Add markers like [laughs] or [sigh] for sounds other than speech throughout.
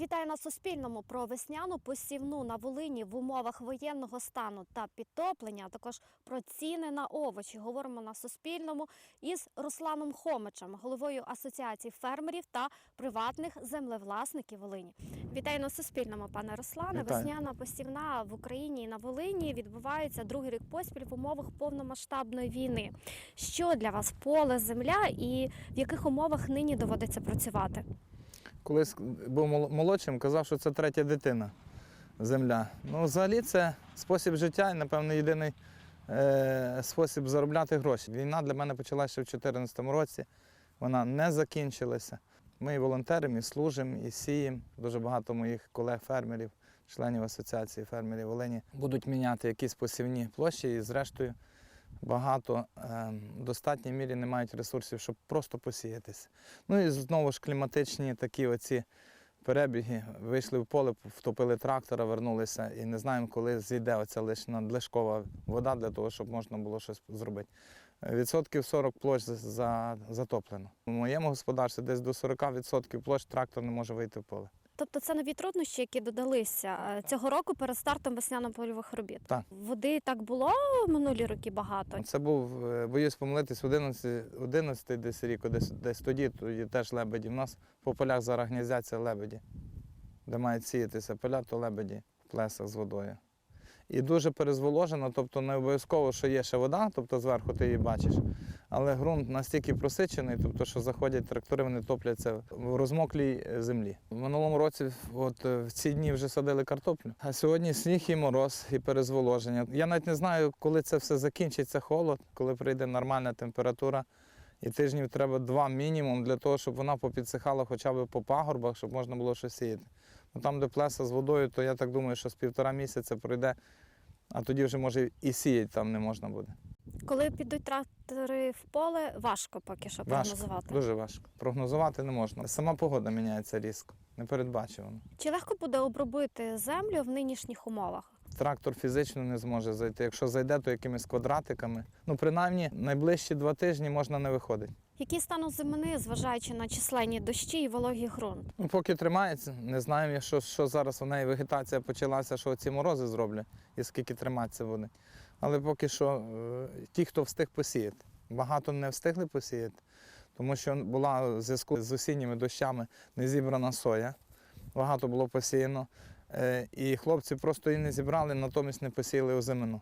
Вітаю на Суспільному про весняну посівну на Волині в умовах воєнного стану та підтоплення, а також про ціни на овочі. Говоримо на Суспільному із Русланом Хомичем, головою Асоціації фермерів та приватних землевласників Волині. Вітаю на Суспільному, пане Руслане. Вітаю. Весняна посівна в Україні і на Волині відбувається другий рік поспіль в умовах повномасштабної війни. Що для вас поле, земля і в яких умовах нині доводиться працювати? Колись був молодшим, казав, що це третя дитина земля. Ну, взагалі, це спосіб життя і, напевно, єдиний е, спосіб заробляти гроші. Війна для мене почалася ще в 2014 році. Вона не закінчилася. Ми і волонтеримо, і служимо, і сіємо. Дуже багато моїх колег-фермерів, членів асоціації фермерів Волині будуть міняти якісь посівні площі і, зрештою, багато е, в достатній мірі не мають ресурсів, щоб просто посіятися. Ну і знову ж кліматичні такі оці перебіги. Вийшли в поле, втопили трактора, вернулися і не знаємо, коли зійде оця лише надлишкова вода для того, щоб можна було щось зробити. Відсотків 40 площ за- за- затоплено. У моєму господарстві десь до 40% площ трактор не може вийти в поле. Тобто це нові труднощі, які додалися е, цього року перед стартом весняно-польових робіт. Так. Води так було минулі роки багато. Це був, е, боюсь помилитись, 11, 11 десь рік, десь, десь тоді, тоді теж лебеді. У нас по полях зараз гніздяться лебеді, де мають сіятися поля, то лебеді в плесах з водою. І дуже перезволожено, тобто не обов'язково, що є ще вода, тобто зверху ти її бачиш, але ґрунт настільки просичений, тобто, що заходять трактори, вони топляться в розмоклій е, землі. В минулому році от, е, в ці дні вже садили картоплю, а сьогодні сніг і мороз, і перезволоження. Я навіть не знаю, коли це все закінчиться холод, коли прийде нормальна температура. І тижнів треба два мінімум для того, щоб вона попідсихала хоча б по пагорбах, щоб можна було щось сіяти. Ну, там, де плеса з водою, то я так думаю, що з півтора місяця пройде, а тоді вже може і сіяти там не можна буде. Коли підуть трактори в поле, важко поки що Важко, прогнозувати. Дуже важко. Прогнозувати не можна. Сама погода міняється різко, непередбачувано. Чи легко буде обробити землю в нинішніх умовах? Трактор фізично не зможе зайти. Якщо зайде, то якимись квадратиками. Ну, принаймні, найближчі два тижні можна не виходити. Який стан зимини, зважаючи на численні дощі і вологий ґрунт? Ну, поки тримається, не знаємо, що, що зараз у неї вегетація почалася, що ці морози зроблять і скільки триматися буде. Але поки що е, ті, хто встиг посіяти, багато не встигли посіяти, тому що була в зв'язку з осінніми дощами не зібрана соя, багато було посіяно. Е, І хлопці просто її не зібрали, натомість не посіяли озимину.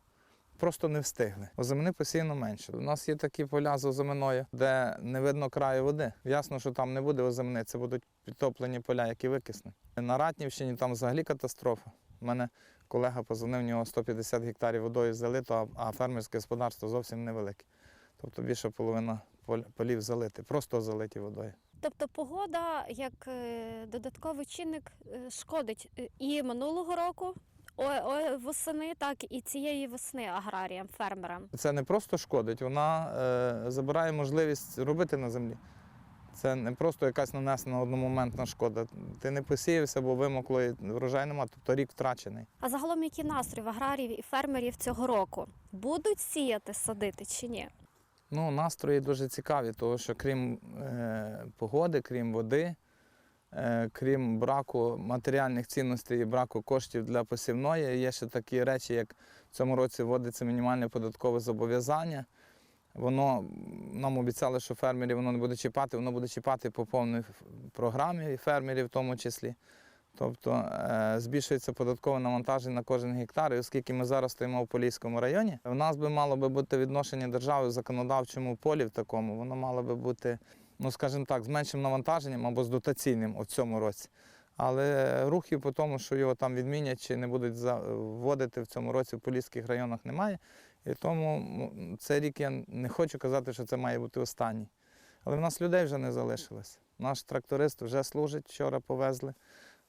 Просто не встигли. Озимини посіяно менше. У нас є такі поля з озиминою, де не видно краю води. Ясно, що там не буде озимини, це будуть підтоплені поля, які викиснуть. На Ратнівщині там взагалі катастрофа. У мене колега позвонив, у нього 150 гектарів водою залито, а фермерське господарство зовсім невелике. Тобто більше половина полів залити, просто залиті водою. Тобто погода як е, додатковий чинник е, шкодить е, і минулого року, восени, так і цієї весни аграріям, фермерам. Це не просто шкодить, вона е, забирає можливість робити на землі. Це не просто якась нанесена одномоментна шкода. Ти не посіявся, бо вимокло, і врожай нема, тобто рік втрачений. А загалом які настрої в аграріїв і фермерів цього року? Будуть сіяти, садити чи ні? Ну, настрої дуже цікаві, тому що крім е, погоди, крім води, е, крім браку матеріальних цінностей і браку коштів для посівної, є ще такі речі, як в цьому році вводиться мінімальне податкове зобов'язання. Воно нам обіцяли, що фермерів воно не буде чіпати, воно буде чіпати по повній програмі, фермерів в тому числі. Тобто е, збільшується податкове навантаження на кожен гектар. І оскільки ми зараз стоїмо в Поліському районі, в нас би мало би бути відношення держави в законодавчому полі в такому, воно мало би бути, ну скажімо так, з меншим навантаженням або з дотаційним у цьому році. Але рухів по тому, що його там відмінять чи не будуть вводити в цьому році в поліських районах, немає. І тому цей рік я не хочу казати, що це має бути останній. Але в нас людей вже не залишилось. Наш тракторист вже служить, вчора повезли.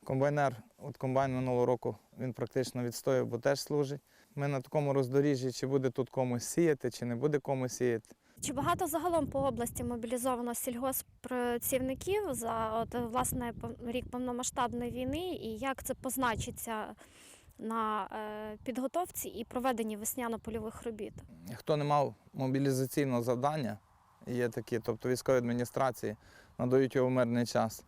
Комбайнер, от комбайн минулого року, він практично відстояв, бо теж служить. Ми на такому роздоріжжі, чи буде тут комусь сіяти, чи не буде комусь сіяти. Чи багато загалом по області мобілізовано сільгосппрацівників за от, власне рік повномасштабної війни, і як це позначиться на е, підготовці і проведенні весняно-польових робіт? Хто не мав мобілізаційного завдання, є такі, тобто військові адміністрації надають його в мирний час.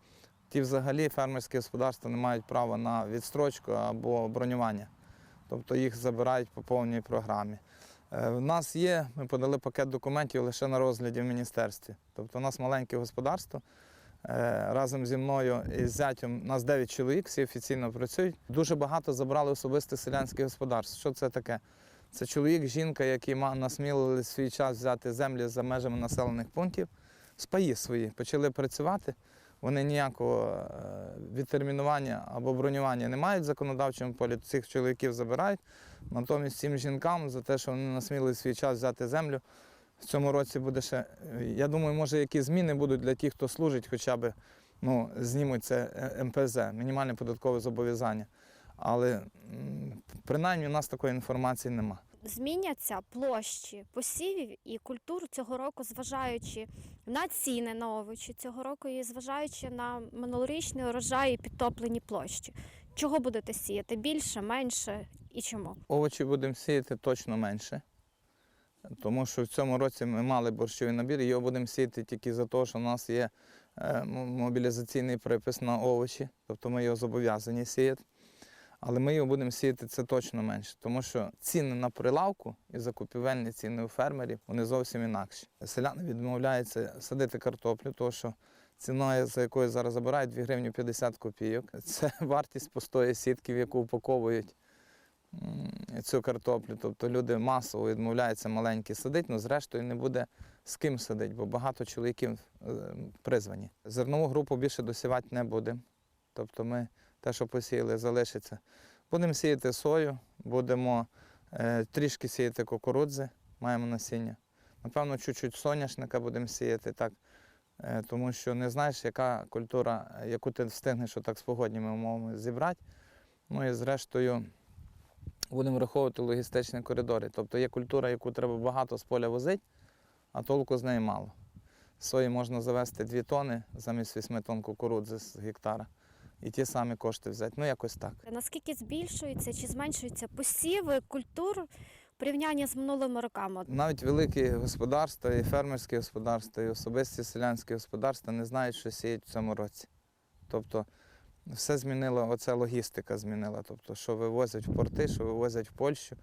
Ті взагалі фермерські господарства не мають права на відстрочку або бронювання. Тобто їх забирають по повній програмі. Е, В нас є, ми подали пакет документів лише на розгляді в міністерстві. Тобто у нас маленьке господарство. Е, Разом зі мною і з у нас 9 чоловік, всі офіційно працюють. Дуже багато забрали особистих селянських господарств. Що це таке? Це чоловік, жінка, які насмілили свій час взяти землі за межами населених пунктів, спаї свої, почали працювати. Вони ніякого е, відтермінування або бронювання не мають в законодавчому полі. Цих чоловіків забирають. Натомість цим жінкам за те, що вони насмілили свій час взяти землю. В цьому році буде ще, е, я думаю, може, якісь зміни будуть для тих, хто служить, хоча б ну, знімуть це е, МПЗ, мінімальне податкове зобов'язання. Але принаймні у нас такої інформації нема. Зміняться площі посівів і культур цього року, зважаючи на ціни на овочі цього року і зважаючи на минулорічний урожай і підтоплені площі. Чого будете сіяти? Більше, менше і чому? Овочі будемо сіяти точно менше, тому що в цьому році ми мали борщовий набір, його будемо сіяти тільки за те, що в нас є е, мобілізаційний припис на овочі, тобто ми його зобов'язані сіяти. Але ми його будемо сіяти це точно менше, тому що ціни на прилавку і закупівельні ціни у фермерів вони зовсім інакші. Селяни відмовляються садити картоплю, тому що ціною, за якою зараз забирають 2 гривні 50 копійок. Це [laughs] вартість пустої сітки, в яку упаковують цю картоплю. Тобто люди масово відмовляються маленькі садити, але зрештою не буде з ким садити, бо багато чоловіків е, призвані. Зернову групу більше досівати не будемо. Тобто ми те, що посіяли, залишиться. Будемо сіяти сою, будемо е, трішки сіяти кукурудзи, маємо насіння. Напевно, чуть-чуть соняшника будемо сіяти так. Е, тому що не знаєш, яка культура, яку ти встигнеш отак з погодніми умовами зібрати. Ну і зрештою будемо враховувати логістичні коридори. Тобто є культура, яку треба багато з поля возити, а толку з неї мало. Сої можна завести 2 тони замість 8 тонн кукурудзи з гектара. І ті самі кошти взяти. Ну, якось так. Наскільки збільшуються чи зменшуються посіви культур в порівнянні з минулими роками? Навіть великі господарства, і фермерські господарства, і особисті селянські господарства не знають, що сіють в цьому році. Тобто все змінило, оця логістика змінила. Тобто, що вивозять в порти, що вивозять в Польщу.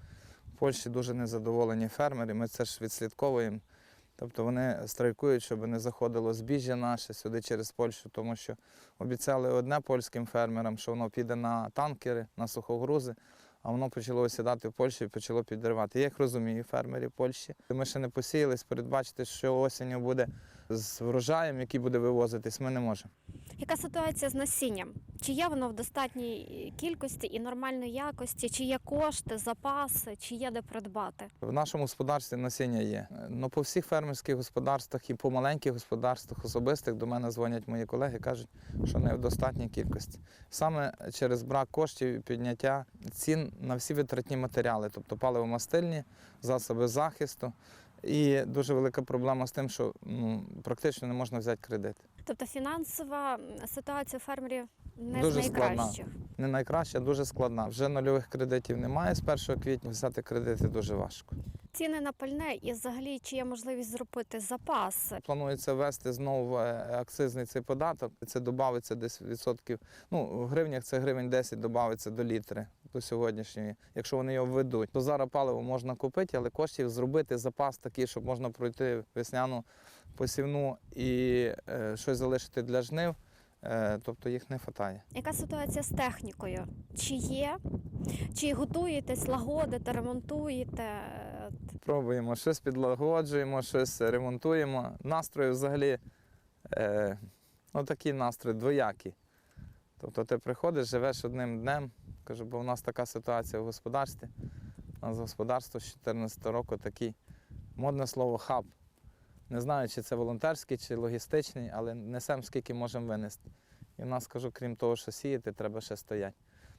В Польщі дуже незадоволені фермери, ми це ж відслідковуємо. Тобто вони страйкують, щоб не заходило збіжжя наше сюди через Польщу, тому що обіцяли одне польським фермерам, що воно піде на танкери, на сухогрузи, а воно почало осідати в Польщі і почало підривати. Я їх розумію, фермери Польщі. Ми ще не посіялись, передбачити, що осінню буде з врожаєм, який буде вивозитись, ми не можемо. Яка ситуація з насінням? Чи є воно в достатній кількості і нормальної якості? Чи є кошти, запаси, чи є де придбати? В нашому господарстві насіння є. Ну, по всіх фермерських господарствах і по маленьких господарствах особистих до мене дзвонять мої колеги, кажуть, що не в достатній кількості. Саме через брак коштів і підняття цін на всі витратні матеріали, тобто паливо-мастильні, засоби захисту. І дуже велика проблема з тим, що ну, практично не можна взяти кредит. Тобто фінансова ситуація фермерів не Дуже з складна. найкращих. Не найкраща, дуже складна. Вже нульових кредитів немає з 1 квітня. Взяти кредити дуже важко. Ціни на пальне і взагалі чи є можливість зробити запаси? Планується ввести знову е, акцизний цей податок. Це додається десь відсотків. Ну, в гривнях це гривень 10 додається до літри до сьогоднішньої. Якщо вони його введуть, то зараз паливо можна купити, але коштів зробити запас такий, щоб можна пройти весняну посівну і е, щось залишити для жнив. Е, тобто їх не вистачає. Яка ситуація з технікою? Чи є? Чи готуєтесь, лагодите, ремонтуєте? Пробуємо щось підлагоджуємо, щось ремонтуємо. Настрої взагалі е, ну, такі настрої двоякі. Тобто ти приходиш, живеш одним днем. Кажу, бо в нас така ситуація в господарстві. У нас господарство з 2014 року такий модне слово хаб. Не знаю, чи це волонтерський, чи логістичний, але несемо скільки можемо винести. І в нас кажу, крім того, що сіяти, треба ще стояти.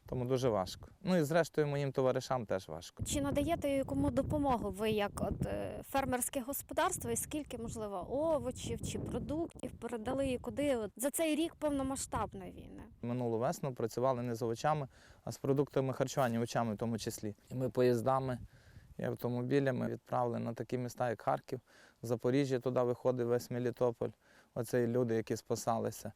Тому дуже важко. Ну і зрештою моїм товаришам теж важко. Чи надаєте якому допомогу ви як от е, фермерське господарство, і скільки можливо овочів чи продуктів передали і куди от, за цей рік повномасштабної війни? Минулу весну працювали не з овочами, а з продуктами харчування, овочами в тому числі. І ми поїздами і автомобілями відправили на такі міста, як Харків, Запоріжжя, туди виходить весь Мелітополь, Оце люди, які спасалися.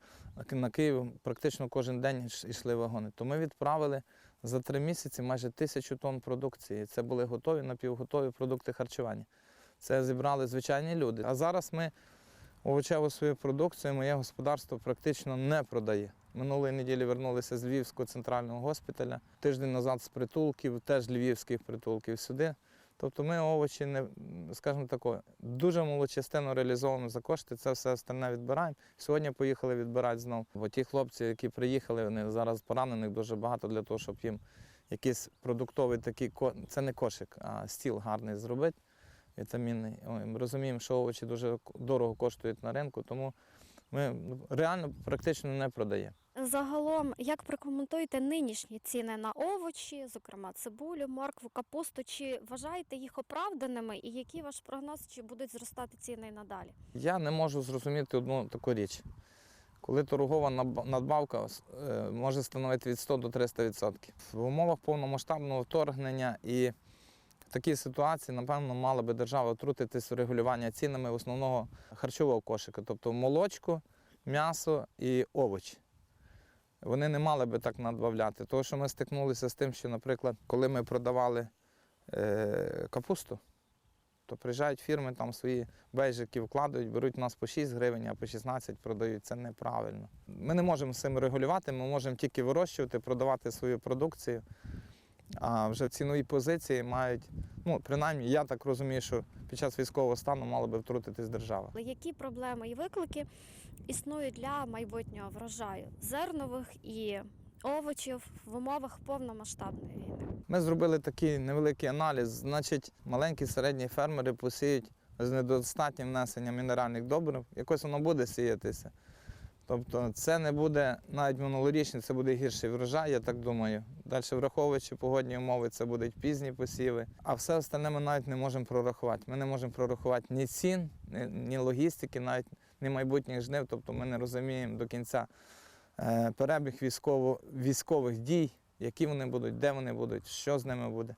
На Київ практично кожен день йшли вагони. То ми відправили за три місяці майже тисячу тонн продукції. Це були готові, напівготові продукти харчування. Це зібрали звичайні люди. А зараз ми овочеву свою продукцію, моє господарство практично не продає. Минулої неділі вернулися з Львівського центрального госпіталя. Тиждень назад з притулків, теж львівських притулків сюди. Тобто ми овочі не, скажімо тако, дуже малу частину реалізовано за кошти, це все остальне відбираємо. Сьогодні поїхали відбирати знову. Бо ті хлопці, які приїхали, вони зараз поранених дуже багато для того, щоб їм якийсь продуктовий такий це не кошик, а стіл гарний зробити, вітамінний. Ми розуміємо, що овочі дуже дорого коштують на ринку, тому ми ну, реально практично не продаємо. Загалом, як прокоментуєте нинішні ціни на овочі, зокрема цибулю, моркву, капусту? Чи вважаєте їх оправданими? І який ваш прогноз, чи будуть зростати ціни й надалі? Я не можу зрозуміти одну таку річ. Коли торгова надбавка е, може становити від 100 до 300 відсотків. В умовах повномасштабного вторгнення і в такій ситуації, напевно, мала би держава втрутитись у регулювання цінами основного харчового кошика, тобто молочку, м'ясо і овочі. Вони не мали би так надбавляти. Тому що ми стикнулися з тим, що, наприклад, коли ми продавали е, капусту, то приїжджають фірми, там свої бейжики вкладають, беруть у нас по 6 гривень, а по 16 продають. Це неправильно. Ми не можемо з цим регулювати, ми можемо тільки вирощувати, продавати свою продукцію. А вже в ціновій позиції мають, ну, принаймні, я так розумію, що під час військового стану мала би втрутитись держава. Але Які проблеми і виклики існують для майбутнього врожаю зернових і овочів в умовах повномасштабної війни? Ми зробили такий невеликий аналіз. Значить, маленькі середні фермери посіють з недостатнім внесенням мінеральних добрив. Якось воно буде сіятися. Тобто це не буде навіть минулорічний, це буде гірший врожай, я так думаю. Далі, враховуючи погодні умови, це будуть пізні посіви. А все остальне ми навіть не можемо прорахувати. Ми не можемо прорахувати ні цін, ні, логістики, навіть ні майбутніх жнив. Тобто ми не розуміємо до кінця е, перебіг військово, військових дій, які вони будуть, де вони будуть, що з ними буде.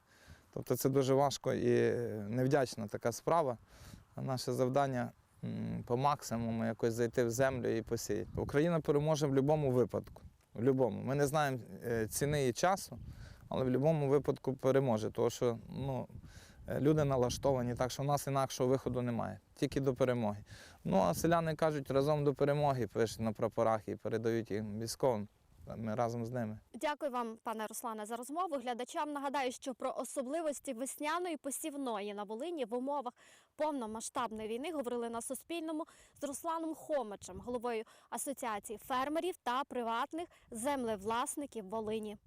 Тобто це дуже важко і е, невдячна така справа. Наше завдання по максимуму якось зайти в землю і посіяти. Україна переможе в будь-якому випадку. В будь-якому. Ми не знаємо е, ціни і часу, але в будь-якому випадку переможе. Тому що ну, е, люди налаштовані, так що в нас інакшого виходу немає, тільки до перемоги. Ну а селяни кажуть, разом до перемоги пишуть на прапорах і передають їм військовим. Ми разом з ними. Дякую вам, пане Руслане, за розмову. Глядачам нагадаю, що про особливості весняної посівної на Волині в умовах повномасштабної війни говорили на Суспільному з Русланом Хомичем, головою Асоціації фермерів та приватних землевласників Волині.